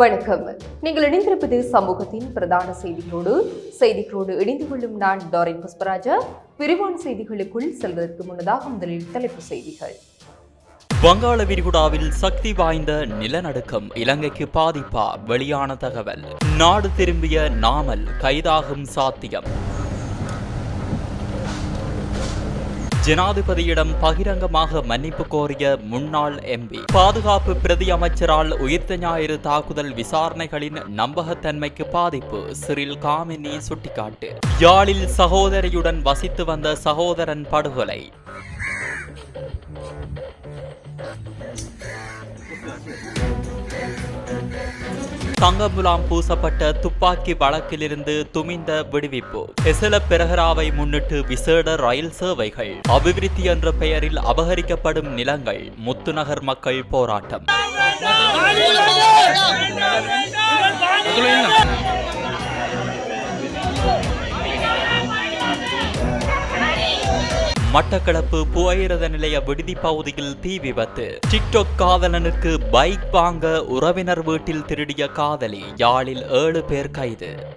வணக்கம். நீங்கள் இணைந்திருப்பது சமூகத்தின் பிரதான செய்திகளோடு. செய்திகளோடு இணைந்து கொள்ளும் நான் டாரின் புஷ்பராஜா. விரிவான செய்திகளுக்குள் செல்வதற்கு முன்னதாக முதலில் தலைப்பு செய்திகள். வங்காள விரிகுடாவில் சக்தி வாய்ந்த நிலநடுக்கம் இலங்கைக்கு பாதிப்பா? வெளியான தகவல். நாடு திரும்பிய நாமல் கைதாகும் சாத்தியம். ஜனாதிபதியிடம் பகிரங்கமாக மன்னிப்பு கோரிய முன்னாள் எம்பி பாதுகாப்பு பிரதி அமைச்சரால் உயிர்த்த ஞாயிறு தாக்குதல் விசாரணைகளின் நம்பகத்தன்மைக்கு பாதிப்பு சிறில் காமினி சுட்டிக்காட்டு. யாழில் சகோதரியுடன் வசித்து வந்த சகோதரன் படுகொலை. தங்கமுலாம் பூசப்பட்ட துப்பாக்கி வழக்கிலிருந்து துமிந்த விடுவிப்பு. எசல பெரஹராவை முன்னிட்டு விசேட ரயில் சேவைகள். அபிவிருத்தி என்ற பெயரில் அபகரிக்கப்படும் நிலங்கள். முத்துநகர் மக்கள் போராட்டம். மட்டக்களப்பு புகையிரத நிலைய விடுதி பகுதியில் தீ விபத்து. டிக்டாக் காதலனுக்கு பைக் வாங்க உறவினர் வீட்டில் திருடிய காதலி யாழில் ஏழு பேர் கைது.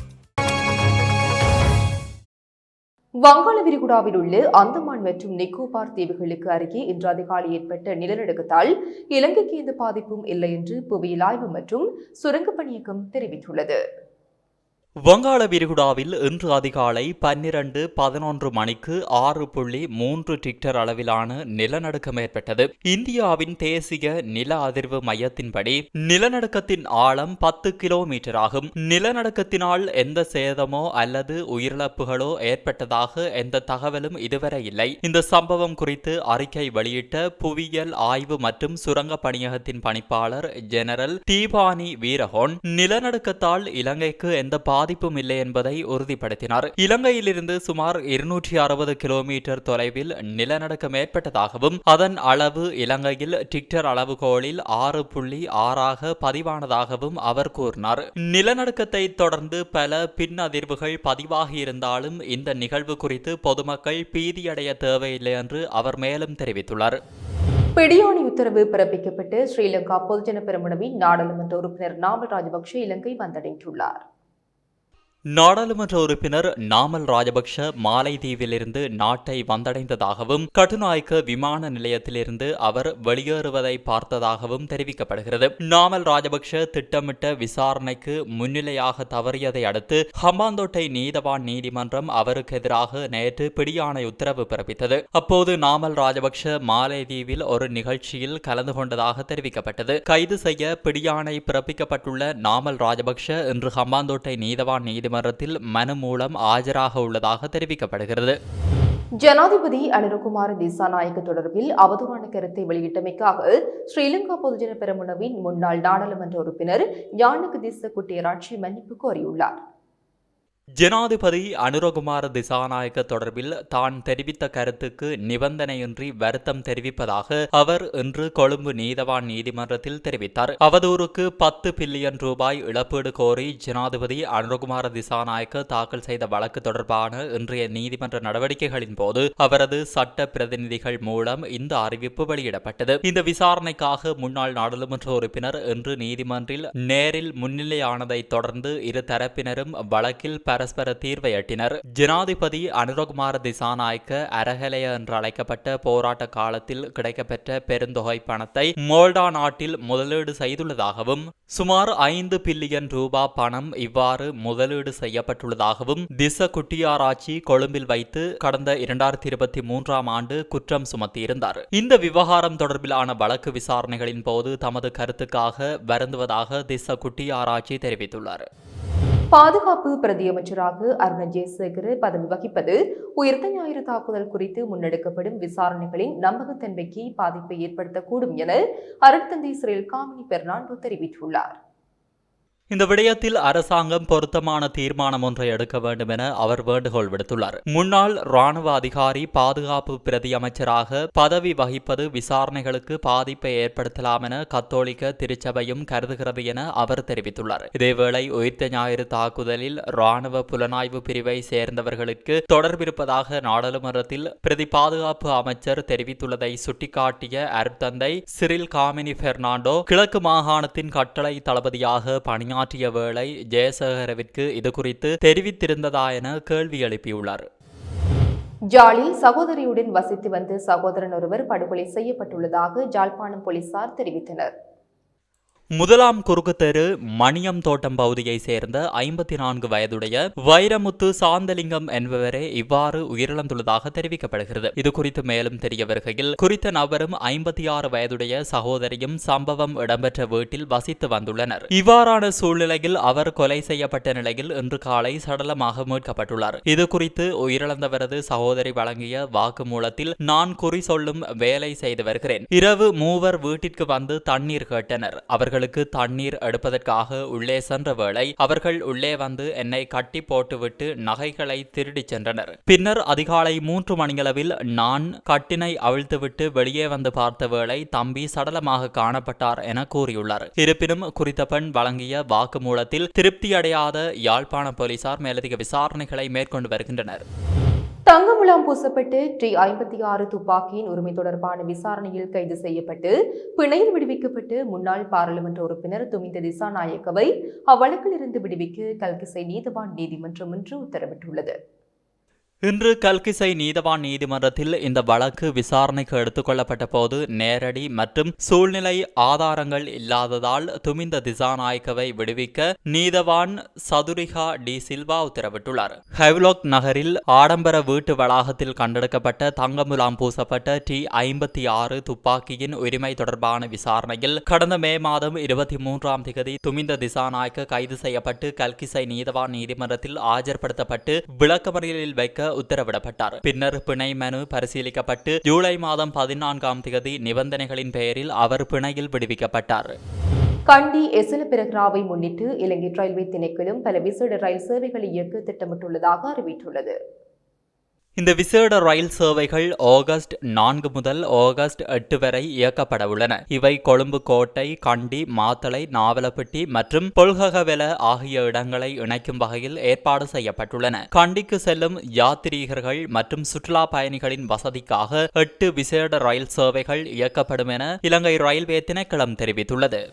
வங்காள விரிகுடாவில் உள்ள அந்தமான் மற்றும் நிக்கோபார் தீவுகளுக்கு அருகே இன்று அதிகாலை ஏற்பட்ட நிலநடுக்கத்தால் இலங்கைக்கு எந்த பாதிப்பும் இல்லை என்று புவியியல் ஆய்வு மற்றும் சுரங்கப்பணியகம் தெரிவித்துள்ளது. வங்காள விரிகுடாவில் இன்று அதிகாலை பன்னிரண்டு பதினொன்று மணிக்கு ஆறு புள்ளி மூன்று டிக்டர் அளவிலான நிலநடுக்கம் ஏற்பட்டது. இந்தியாவின் தேசிய நில அதிர்வு மையத்தின்படி நிலநடுக்கத்தின் ஆழம் பத்து கிலோமீட்டர் ஆகும். நிலநடுக்கத்தினால் எந்த சேதமோ அல்லது உயிரிழப்புகளோ ஏற்பட்டதாக எந்த தகவலும் இதுவரை இல்லை. இந்த சம்பவம் குறித்து அறிக்கை வெளியிட்ட புவியியல் ஆய்வு மற்றும் சுரங்க பணியகத்தின் பணிப்பாளர் ஜெனரல் தீபானி வீரஹோன் நிலநடுக்கத்தால் இலங்கைக்கு எந்த பாதிப்பும் இல்லை என்பதை உறுதிப்படுத்தினார். இலங்கையிலிருந்து சுமார் இருநூற்றி அறுபது கிலோமீட்டர் தொலைவில் நிலநடுக்கம் ஏற்பட்டதாகவும் அதன் அளவு இலங்கையில் டிக்டர் அளவுகோலில் ஆறு புள்ளி ஆறாக பதிவானதாகவும் அவர் கூறினார். நிலநடுக்கத்தை தொடர்ந்து பல பின் அதிர்வுகள் பதிவாகியிருந்தாலும் இந்த நிகழ்வு குறித்து பொதுமக்கள் பீதியடைய தேவையில்லை என்று அவர் மேலும் தெரிவித்துள்ளார். பிடியாணி உத்தரவு பிறப்பிக்கப்பட்டு ஸ்ரீலங்கா பொதுஜன பெரமுனவின் நாடாளுமன்ற உறுப்பினர் நாமல் ராஜபக்ஷ இலங்கை வந்தடைந்துள்ளார். நாடாளுமன்ற உறுப்பினர் நாமல் ராஜபக்ஷ மாலைதீவிலிருந்து நாட்டை வந்தடைந்ததாகவும் கட்டுநாய்க்கு விமான நிலையத்திலிருந்து அவர் வெளியேறுவதை பார்த்ததாகவும் தெரிவிக்கப்படுகிறது. நாமல் ராஜபக்ஷ திட்டமிட்ட விசாரணைக்கு முன்னிலையாக தவறியதை அடுத்து ஹம்பாந்தோட்டை நீதவான் நீதிமன்றம் அவருக்கு எதிராக நேற்று பிடியாணை உத்தரவு பிறப்பித்தது. அப்போது நாமல் ராஜபக்ஷ மாலைதீவில் ஒரு நிகழ்ச்சியில் கலந்து கொண்டதாக தெரிவிக்கப்பட்டது. கைது செய்ய பிடியாணை பிறப்பிக்கப்பட்டுள்ள நாமல் ராஜபக்ஷ இன்று ஹம்பாந்தோட்டை நீதவான் நீதி நீதிமன்றத்தில் மனு மூலம் ஆஜராக உள்ளதாக தெரிவிக்கப்படுகிறது. ஜனாதிபதி அனிருகுமார் திசாநாயக்க தொடர்பில் அவதூறான கருத்தை வெளியிட்டமைக்காக ஸ்ரீலங்கா பொதுஜன பெரமுனவின் முன்னாள் நாடாளுமன்ற உறுப்பினர் யானுக்கு திச குட்டியராட்சி மன்னிப்பு கோரியுள்ளார். ஜனாதிபதி அனுரகுமார திசாநாயக்க தொடர்பில் தான் தெரிவித்த கருத்துக்கு நிபந்தனையின்றி வருத்தம் தெரிவிப்பதாக அவர் இன்று கொழும்பு நீதவான் நீதிமன்றத்தில் தெரிவித்தார். அவதூறுக்கு பத்து பில்லியன் ரூபாய் இழப்பீடு கோரி ஜனாதிபதி அனுரகுமார திசாநாயக்க தாக்கல் செய்த வழக்கு தொடர்பான இன்றைய நீதிமன்ற நடவடிக்கைகளின் போது அவரது சட்ட பிரதிநிதிகள் மூலம் இந்த அறிவிப்பு வெளியிடப்பட்டது. இந்த விசாரணைக்காக முன்னாள் நாடாளுமன்ற உறுப்பினர் இன்று நீதிமன்றில் நேரில் முன்னிலையானதை தொடர்ந்து இரு தரப்பினரும் வழக்கில் பரஸ்பர தீர்வை எட்டினர். ஜனாதிபதி அனுரகுமார திசாநாயக்க அரகலைய என்று அழைக்கப்பட்ட போராட்ட காலத்தில் கிடைக்கப்பெற்ற பெருந்தொகை பணத்தை மோல்டா நாட்டில் முதலீடு செய்துள்ளதாகவும் சுமார் ஐந்து பில்லியன் ரூபா பணம் இவ்வாறு முதலீடு செய்யப்பட்டுள்ளதாகவும் திச குட்டியாராய்ச்சி கொழும்பில் வைத்து கடந்த இரண்டாயிரத்தி இருபத்தி மூன்றாம் ஆண்டு குற்றம் சுமத்தியிருந்தார். இந்த விவகாரம் தொடர்பிலான வழக்கு விசாரணைகளின் போது தமது கருத்துக்காக வருந்துவதாக திச குட்டியாராய்ச்சி தெரிவித்துள்ளார். பாதுகாப்பு பிரதியமைச்சராக அருண ஜெயசேகர் பதவி வகிப்பது உயிர்த்த ஞாயிறு தாக்குதல் குறித்து முன்னெடுக்கப்படும் விசாரணைகளின் நம்பகத்தன்மைக்கு பாதிப்பை ஏற்படுத்தக்கூடும் என அருட்தந்தை சிறில் காமினி பெர்னாண்டோ தெரிவித்துள்ளார். இந்த விடயத்தில் அரசாங்கம் பொருத்தமான தீர்மானம் ஒன்றை எடுக்க வேண்டும் என அவர் வேண்டுகோள் விடுத்துள்ளார். முன்னாள் ராணுவ அதிகாரி பாதுகாப்பு பிரதி அமைச்சராக பதவி வகிப்பது விசாரணைகளுக்கு பாதிப்பை ஏற்படுத்தலாம் என கத்தோலிக்க திருச்சபையும் கருதுகிறது என அவர் தெரிவித்துள்ளார். இதேவேளை உயிர்த்த ஞாயிறு தாக்குதலில் ராணுவ புலனாய்வு பிரிவை சேர்ந்தவர்களுக்கு தொடர்பிருப்பதாக நாடாளுமன்றத்தில் பிரதி பாதுகாப்பு அமைச்சர் தெரிவித்துள்ளதை சுட்டிக்காட்டிய அருட்தந்தை சிறில் காமினி பெர்னாண்டோ கிழக்கு மாகாணத்தின் கட்டளை தளபதியாக மாற்றிய வேளை ஜெயசேகரவிற்கு இது குறித்து தெரிவித்திருந்ததா என கேள்வி எழுப்பியுள்ளார். ஜாலில் சகோதரியுடன் வசித்து வந்த சகோதரன் ஒருவர் படுகொலை செய்யப்பட்டுள்ளதாக ஜாழ்ப்பாணம் போலீசார் தெரிவித்தனர். முதலாம் குறுக்கு தெரு மணியம் தோட்டம் பகுதியை சேர்ந்த ஐம்பத்தி நான்கு வயதுடைய வைரமுத்து சாந்தலிங்கம் என்பவரே இவ்வாறு உயிரிழந்துள்ளதாக தெரிவிக்கப்படுகிறது. இது குறித்து மேலும் தெரிய வருகையில் குறித்த நபரும் ஐம்பத்தி ஆறு வயதுடைய சகோதரியும் சம்பவம் இடம்பெற்ற வீட்டில் வசித்து வந்துள்ளனர். இவ்வாறான சூழ்நிலையில் அவர் கொலை செய்யப்பட்ட நிலையில் இன்று காலை சடலமாக மீட்கப்பட்டுள்ளார். இது குறித்து உயிரிழந்தவரது சகோதரி வழங்கிய வாக்குமூலத்தில் நான் குறி சொல்லும் வேலை செய்து வருகிறேன். இரவு மூவர் வீட்டிற்கு வந்து தண்ணீர் கேட்டனர். அவர்கள் அவர்களுக்கு தண்ணீர் எடுப்பதற்காக உள்ளே சென்ற வேளை அவர்கள் உள்ளே வந்து என்னை கட்டி போட்டுவிட்டு நகைகளை திருடிச் சென்றனர். பின்னர் அதிகாலை மூன்று மணியளவில் நான் கட்டினை அவிழ்த்துவிட்டு வெளியே வந்து பார்த்த வேளை தம்பி சடலமாக காணப்பட்டார் என கூறியுள்ளார். இருப்பினும் குறித்த பெண் வழங்கிய வாக்குமூலத்தில் திருப்தியடையாத யாழ்ப்பாண போலீசார் மேலதிக விசாரணைகளை மேற்கொண்டு வருகின்றனர். தங்கமுலாம் பூசப்பட்டு டி ஐம்பத்தி ஆறு துப்பாக்கியின் உரிமை தொடர்பான விசாரணையில் கைது செய்யப்பட்டு பிணையில் விடுவிக்கப்பட்டு முன்னாள் பாராளுமன்ற உறுப்பினர் துமிந்த திசாநாயக்கவை அவ்வழக்கில் இருந்து விடுவிக்க கல்கிசை நீதவான் நீதிமன்றம் இன்று உத்தரவிட்டுள்ளது. இன்று கல்கிசை நீதவான் நீதிமன்றத்தில் இந்த வழக்கு விசாரணைக்கு எடுத்துக்கொள்ளப்பட்ட போது நேரடி மற்றும் சூழ்நிலை ஆதாரங்கள் இல்லாததால் துமிந்த திசாநாயக்கவை விடுவிக்க நீதவான் சதுரிகா டி சில்வா உத்தரவிட்டுள்ளார். ஹெவ்லாக் நகரில் ஆடம்பர வீட்டு வளாகத்தில் கண்டெடுக்கப்பட்ட தங்கமுலாம் பூசப்பட்ட டி ஐம்பத்தி ஆறு துப்பாக்கியின் உரிமை தொடர்பான விசாரணையில் கடந்த மே மாதம் இருபத்தி மூன்றாம் திகதி துமிந்த திசாநாயக்க கைது செய்யப்பட்டு கல்கிசை நீதவான் நீதிமன்றத்தில் ஆஜர்படுத்தப்பட்டு விளக்கமறியலில் வைக்க உத்தரவிடப்பட்டார். பின்னர் பிணை மனு பரிசீலிக்கப்பட்டு ஜூலை மாதம் பதினான்காம் தேதி நிபந்தனைகளின் பெயரில் அவர் பிணையில் விடுவிக்கப்பட்டார். கண்டி எசல பிரகராவை முன்னிட்டு இலங்கை ரயில்வே திணைக்களம் பல விசேட ரயில் சேவைகளை இயக்க திட்டமிட்டுள்ளதாக அறிவித்துள்ளது. இந்த விசேட ரயில் சேவைகள் ஆகஸ்ட் நான்கு முதல் ஆகஸ்ட் எட்டு வரை இயக்கப்பட உள்ளன. இவை கொழும்பு கோட்டை கண்டி மாத்தளை நாவலப்பட்டி மற்றும் பொல்ககவெல ஆகிய இடங்களை இணைக்கும் வகையில் ஏற்பாடு செய்யப்பட்டுள்ளன. கண்டிக்கு செல்லும் யாத்ரீகர்கள் மற்றும் சுற்றுலா பயணிகளின் வசதிக்காக எட்டு விசேட ரயில் சேவைகள் இயக்கப்படும் என இலங்கை ரயில்வே திணைக்களம் தெரிவித்துள்ளது.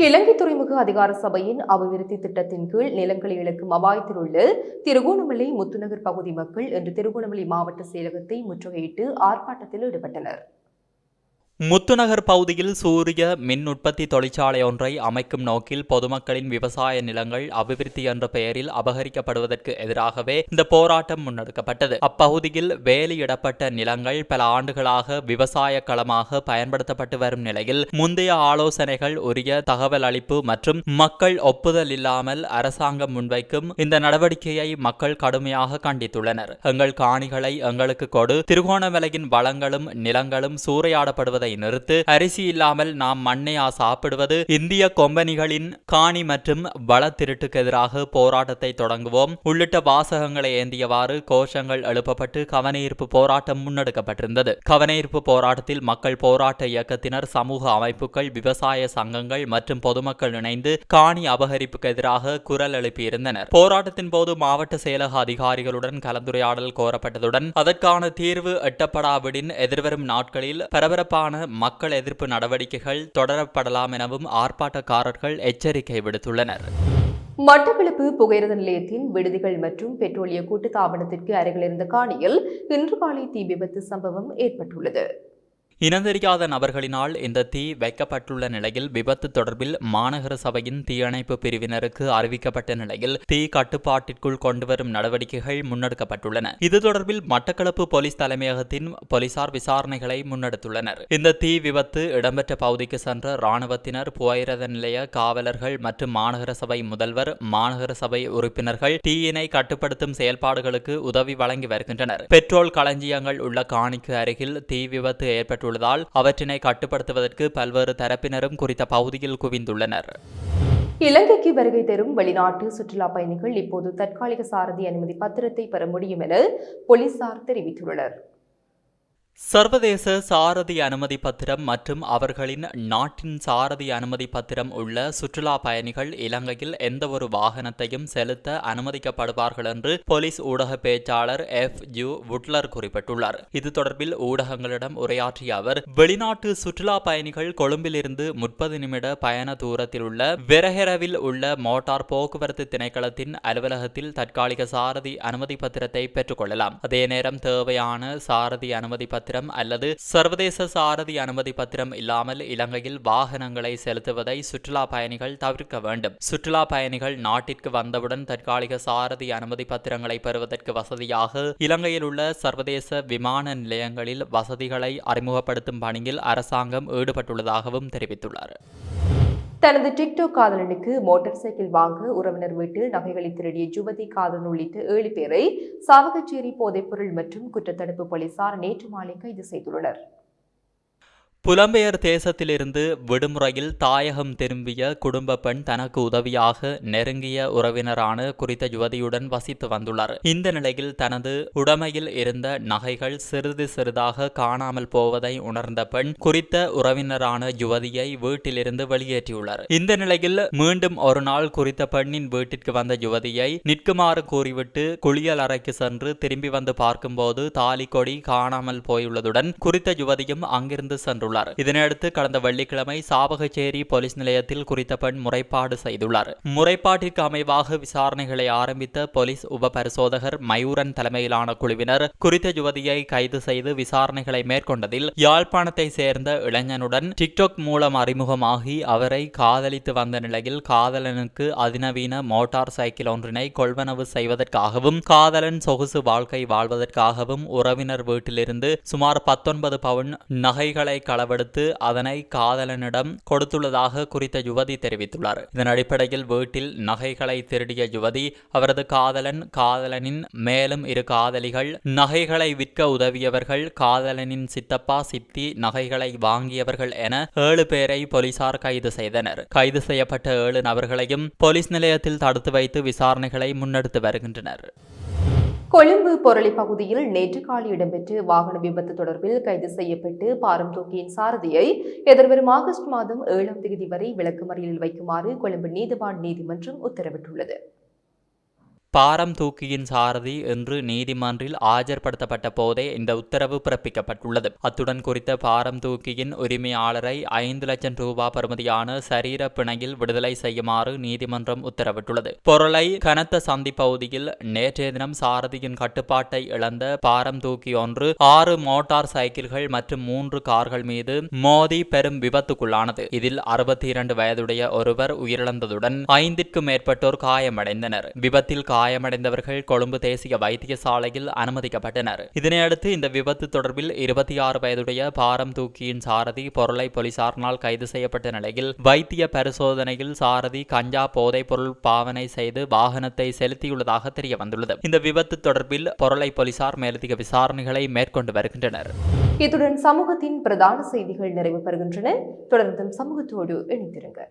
இலங்கை துறைமுக அதிகார சபையின் அபிவிருத்தி திட்டத்தின் கீழ் நிலங்களை இழக்கும் அபாயத்தில் உள்ள திருகோணமலை முத்துநகர் பகுதி மக்கள் இன்று திருகோணமலை மாவட்ட செயலகத்தை முற்றுகையிட்டு ஆர்ப்பாட்டத்தில் ஈடுபட்டனர். முத்துநகர் பகுதியில் சூரிய மின் உற்பத்தி தொழிற்சாலை ஒன்றை அமைக்கும் நோக்கில் பொதுமக்களின் விவசாய நிலங்கள் அபிவிருத்தி என்ற பெயரில் அபகரிக்கப்படுவதற்கு எதிராகவே இந்த போராட்டம் முன்னெடுக்கப்பட்டது. அப்பகுதியில் வேலியிடப்பட்ட நிலங்கள் பல ஆண்டுகளாக விவசாய களமாக பயன்படுத்தப்பட்டு வரும் நிலையில் முந்தைய ஆலோசனைகள் உரிய தகவல் அளிப்பு மற்றும் மக்கள் ஒப்புதல் இல்லாமல் அரசாங்கம் முன்வைக்கும் இந்த நடவடிக்கையை மக்கள் கடுமையாக கண்டித்துள்ளனர். எங்கள் காணிகளை எங்களுக்கு கொடு. திருகோணமலையின் வளங்களும் நிலங்களும் சூறையாடப்படுவதை நிறுத்து. அரிசி இல்லாமல் நாம் மண்ணையா சாப்பிடுவது இந்திய கொம்பனிகளின் காணி மற்றும் வள திருட்டுக்கு எதிராக போராட்டத்தை தொடங்குவோம். உள்ளிட்ட வாசகங்களை ஏந்தியவாறு கோஷங்கள் எழுப்பப்பட்டு கவனஈர்ப்பு போராட்டம் முன்னெடுக்கப்பட்டிருந்தது. கவனஈர்ப்பு போராட்டத்தில் மக்கள் போராட்ட இயக்கத்தினர் சமூக அமைப்புகள் விவசாய சங்கங்கள் மற்றும் பொதுமக்கள் இணைந்து காணி அபகரிப்புக்கு எதிராக குரல் எழுப்பியிருந்தனர். போராட்டத்தின் போது மாவட்ட செயலக அதிகாரிகளுடன் கலந்துரையாடல் கோரப்பட்டதுடன் அதற்கான தீர்வு எட்டப்படாவிடின் எதிர்வரும் நாட்களில் பரபரப்பான மக்கள் எதிர்ப்பு நடவடிக்கைகள் தொடரப்படலாம் எனவும் ஆர்ப்பாட்டக்காரர்கள் எச்சரிக்கை விடுத்துள்ளனர். மட்டக்களப்பு புகையிரத நிலையத்தின் விடுதிகள் மற்றும் பெட்ரோலிய கூட்டுத்தாபனத்திற்கு அருகில் இருந்த காணியில் இன்று காலை தீ விபத்து சம்பவம் ஏற்பட்டுள்ளது. இனந்தெரியாத நபர்களினால் இந்த தீ வைக்கப்பட்டுள்ள நிலையில் விபத்து தொடர்பில் மாநகர சபையின் தீயணைப்பு பிரிவினருக்கு அறிவிக்கப்பட்ட நிலையில் தீ கட்டுப்பாட்டிற்குள் கொண்டுவரும் நடவடிக்கைகள் முன்னெடுக்கப்பட்டுள்ளன. இது தொடர்பில் மட்டக்களப்பு போலீஸ் தலைமையகத்தின் போலீசார் விசாரணைகளை முன்னெடுத்துள்ளனர். இந்த தீ விபத்து இடம்பெற்ற பகுதிக்கு சென்ற ராணுவத்தினர் புகையிரத நிலைய காவலர்கள் மற்றும் மாநகர சபை முதல்வர் மாநகர சபை உறுப்பினர்கள் தீயினை கட்டுப்படுத்தும் செயல்பாடுகளுக்கு உதவி வழங்கி வருகின்றனர். பெட்ரோல் களஞ்சியங்கள் உள்ள காணிக்கு அருகில் தீ விபத்து ஏற்பட்டுள்ள ஏற்பட்டுள்ளதால் அவற்றினை கட்டுப்படுத்துவதற்கு பல்வேறு தரப்பினரும் குறித்த பகுதியில் குவிந்துள்ளனர். இலங்கைக்கு வருகை தரும் வெளிநாட்டு சுற்றுலா பயணிகள் இப்போது தற்காலிக சாரதி அனுமதி பத்திரத்தை பெற முடியும் என போலீசார் தெரிவித்துள்ளனர். சர்வதேச சாரதி அனுமதி பத்திரம் மற்றும் அவர்களின் நாட்டின் சாரதி அனுமதி பத்திரம் உள்ள சுற்றுலா பயணிகள் இலங்கையில் எந்தவொரு வாகனத்தையும் செலுத்த அனுமதிக்கப்படுவார்கள் என்று போலீஸ் ஊடக பேச்சாளர் எஃப். ஜூ. வுட்லர் குறிப்பிட்டுள்ளார். இது தொடர்பில் ஊடகங்களிடம் உரையாற்றிய அவர் வெளிநாட்டு சுற்றுலா பயணிகள் கொழும்பிலிருந்து முப்பது நிமிட பயண தூரத்தில் உள்ள வெரஹெரவில் உள்ள மோட்டார் போக்குவரத்து திணைக்களத்தின் அலுவலகத்தில் தற்காலிக சாரதி அனுமதி பத்திரத்தை பெற்றுக்கொள்ளலாம் அதே நேரம் தேவையான சாரதி அனுமதி பத்திரம் அல்லது சர்வதேச சாரதி அனுமதி பத்திரம் இல்லாமல் இலங்கையில் வாகனங்களை செலுத்துவதை சுற்றுலா பயணிகள் தவிர்க்க வேண்டும். சுற்றுலா பயணிகள் நாட்டிற்கு வந்தவுடன் தற்காலிக சாரதி அனுமதி பத்திரங்களை பெறுவதற்கு வசதியாக இலங்கையில் உள்ள சர்வதேச விமான நிலையங்களில் வசதிகளை அறிமுகப்படுத்தும் பணியில் அரசாங்கம் ஈடுபட்டுள்ளதாகவும் தெரிவித்துள்ளார். தனது டிக்டாக் காதலனுக்கு மோட்டார் சைக்கிள் வாங்க உறவினர் வீட்டில் நகைகளை திருடிய ஜுவதி காதலன் உள்ளிட்ட ஏழு பேரை சாவகச்சேரி போதைப்பொருள் மற்றும் குற்றத்தடுப்பு போலீசார் நேற்று மாலை கைது செய்துள்ளனர். புலம்பெயர் தேசத்திலிருந்து விடுமுறையில் தாயகம் திரும்பிய குடும்ப பெண் தனக்கு உதவியாக நெருங்கிய உறவினரான குறித்த யுவதியுடன் வசித்து வந்துள்ளார். இந்த நிலையில் தனது உடைமையில் இருந்த நகைகள் சிறிது சிறிதாக காணாமல் போவதை உணர்ந்த பெண் குறித்த உறவினரான யுவதியை வீட்டிலிருந்து வெளியேற்றியுள்ளார். இந்த நிலையில் மீண்டும் ஒரு நாள் குறித்த பெண்ணின் வீட்டிற்கு வந்த யுவதியை நிற்குமாறு கூறிவிட்டு குளியல் அறைக்கு சென்று திரும்பி வந்து பார்க்கும்போது தாலிக்கொடி காணாமல் போயுள்ளதுடன் குறித்த யுவதியும் அங்கிருந்து சென்றுள்ளார். செய்துள்ளார் இதனையடுத்து கடந்த வெள்ளிக்கிழமை சாவகச்சேரி போலீஸ் நிலையத்தில் குறித்த பெண் முறைப்பாடு செய்துள்ளார். முறைப்பாட்டிற்கு அமைவாக விசாரணைகளை ஆரம்பித்த போலீஸ் உப பரிசோதகர் மயூரன் தலைமையிலான குழுவினர் குறித்த யுவதியை கைது செய்து விசாரணைகளை மேற்கொண்டதில் யாழ்ப்பாணத்தை சேர்ந்த இளைஞனுடன் டிக்டாக் மூலம் அறிமுகமாகி அவரை காதலித்து வந்த நிலையில் காதலனுக்கு அதிநவீன மோட்டார் சைக்கிள் ஒன்றினை கொள்வனவு செய்வதற்காகவும் காதலன் சொகுசு வாழ்க்கை வாழ்வதற்காகவும் உறவினர் வீட்டிலிருந்து சுமார் பத்தொன்பது பவுன் நகைகளை கள அளவெடுத்து அதனை காதலனிடம் கொடுத்துள்ளதாக குறித்த யுவதி தெரிவித்துள்ளார். இதன் அடிப்படையில் வீட்டில் நகைகளை திருடிய யுவதி அவரது காதலன் காதலனின் மேலும் இரு காதலிகள் நகைகளை விற்க உதவியவர்கள் காதலனின் சித்தப்பா சித்தி நகைகளை வாங்கியவர்கள் என ஏழு பேரை போலீசார் கைது செய்தனர். கைது செய்யப்பட்ட ஏழு நபர்களையும் போலீஸ் நிலையத்தில் தடுத்து வைத்து விசாரணைகளை முன்னெடுத்து வருகின்றனர். கொழும்பு பொருளை பகுதியில் நேற்று காலை இடம்பெற்ற வாகன விபத்து தொடர்பில் கைது செய்யப்பட்டு பாரம் தூக்கியின் சாரதியை எதிர்வரும் ஆகஸ்ட் மாதம் ஏழாம் தேதி வரை விளக்குமறியலில் வைக்குமாறு கொழும்பு நீதிவான் நீதிமன்றம் உத்தரவிட்டுள்ளது. பாரம் தூக்கியின் சாரதி என்று நீதிமன்றில் ஆஜர்படுத்தப்பட்ட போதே இந்த உத்தரவு பிறப்பிக்கப்பட்டுள்ளது. அத்துடன் குறித்த பாரம் தூக்கியின் உரிமையாளரை ஐந்து லட்சம் ரூபாய் பெறுமதியான சரீர பிணையில் விடுதலை செய்யுமாறு நீதிமன்றம் உத்தரவிட்டுள்ளது. பொருளை கனத்த சந்தி பகுதியில் நேற்றைய தினம் சாரதியின் கட்டுப்பாட்டை இழந்த பாரம் தூக்கி ஒன்று ஆறு மோட்டார் சைக்கிள்கள் மற்றும் மூன்று கார்கள் மீது மோதி பெரும் விபத்துக்குள்ளானது. இதில் அறுபத்தி இரண்டு வயதுடைய ஒருவர் உயிரிழந்ததுடன் ஐந்திற்கும் மேற்பட்டோர் காயமடைந்தனர். விபத்தில் காயமடைந்தவர்கள் கொழும்பு தேசிய வைத்தியசாலையில் அனுமதிக்கப்பட்டனர். இதனையடுத்து இந்த விபத்து தொடர்பில் இருபத்தி ஆறு வயதுடைய பாரம் தூக்கியின் சாரதி பொருளை போலீசாரினால் கைது செய்யப்பட்ட நிலையில் வைத்திய பரிசோதனையில் சாரதி கஞ்சா போதைப் பொருள் பாவனை செய்து வாகனத்தை செலுத்தியுள்ளதாக தெரிய வந்துள்ளது இந்த விபத்து தொடர்பில் பொருளை போலீசார் மேலதிக விசாரணைகளை மேற்கொண்டு வருகின்றனர். இத்துடன் சமூகத்தின் பிரதான செய்திகள் நிறைவு பெறுகின்றன. தொடர்ந்தும் சமூகத்தோடு இணைந்திருங்கள்.